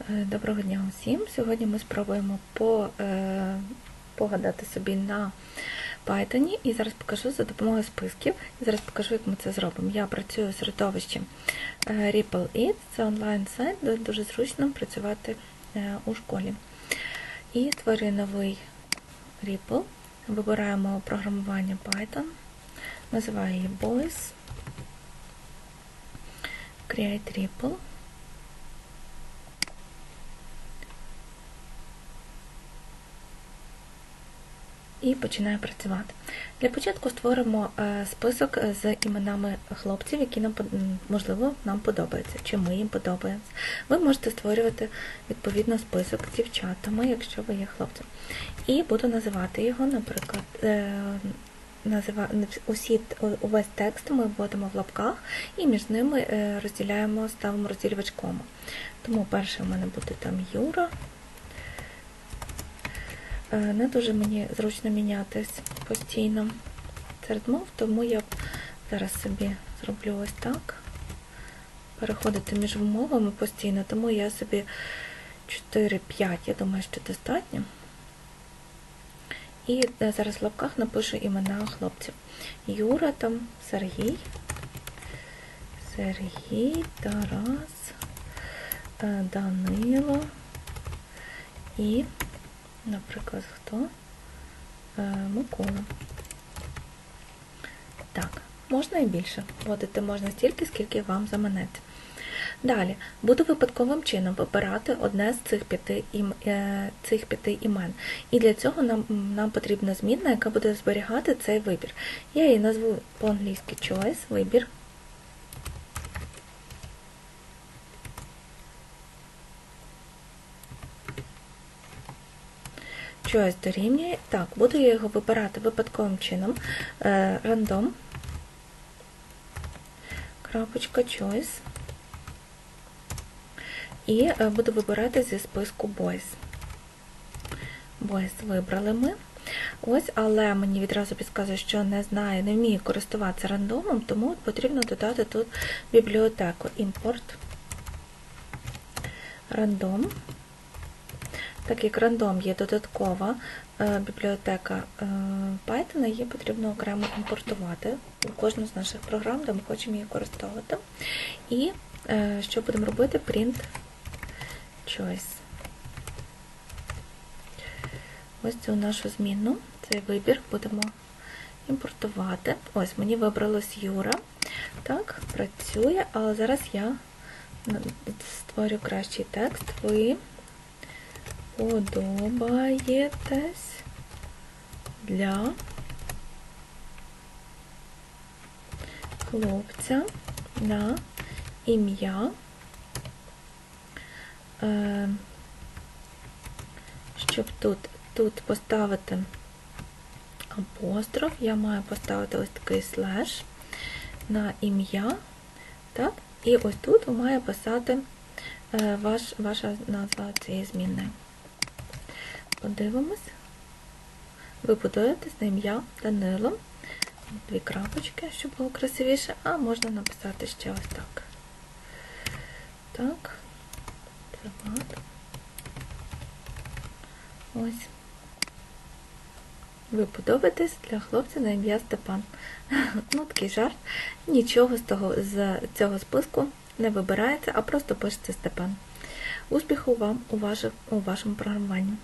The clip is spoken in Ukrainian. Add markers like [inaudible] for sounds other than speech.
Е, Доброго дня усім! Сьогодні ми спробуємо по, е, погадати собі на Python і зараз покажу за допомогою списків. І зараз покажу, як ми це зробимо. Я працюю в середовищі е, Ripple It, це онлайн-сайт, де дуже зручно працювати е, у школі. І створюю новий Ripple. Вибираємо програмування Python, називаю її Boys, Create Ripple. І починаю працювати. Для початку створимо е, список з іменами хлопців, які нам можливо нам подобаються, чи ми їм подобаємося. Ви можете створювати відповідно список з дівчатами, якщо ви є хлопцем. І буду називати його, наприклад, е, усі, увесь текст ми вводимо в лапках і між ними е, розділяємо, ставимо розділювач кома. Тому перше у мене буде там Юра. Не дуже мені зручно мінятись постійно серед мов, тому я зараз собі зроблю ось так. Переходити між мовами постійно, тому я собі 4-5, я думаю, що достатньо. І зараз в лапках напишу імена хлопців. Юра там, Сергій, Сергій, Тарас, Данило і Наприклад, хто? Е, Микола. Так, можна і більше. Вводити можна стільки, скільки вам заманеться. Далі, буду випадковим чином вибирати одне з цих п'яти ім, е, цих п'яти імен. І для цього нам нам потрібна змінна, яка буде зберігати цей вибір. Я її назву по-англійськи choice, вибір. Choice дорівнює. Так, буду я його вибирати випадковим чином. Random. Крапочка choice. І буду вибирати зі списку boys. Boys вибрали ми. Ось, але мені відразу підказує, що не знаю, не вмію користуватися рандомом, тому потрібно додати тут бібліотеку import random. Так як рандом є додаткова е, бібліотека е, Python, її потрібно окремо імпортувати у кожну з наших програм, де ми хочемо її використовувати. І е, що будемо робити? Print choice. Ось цю нашу зміну, цей вибір будемо імпортувати. Ось мені вибралось Юра. Так, працює, але зараз я створю кращий текст. Ви подобаєтесь для хлопця на ім'я, е, щоб тут, тут поставити апостроф, я маю поставити ось такий слеш на ім'я, так, і ось тут має писати е, ваш, ваша назва цієї змінної. Подивимось. Ви будуєтесь на ім'я Данило. Дві крапочки, щоб було красивіше, а можна написати ще ось так. Так, приват. Ось. Ви подобаєтесь для хлопця на ім'я Степан. [laughs] Ну, такий жарт. Нічого з того з цього списку не вибирається, а просто пишеться Степан. Успіху вам у, ваших, у вашому програмуванні!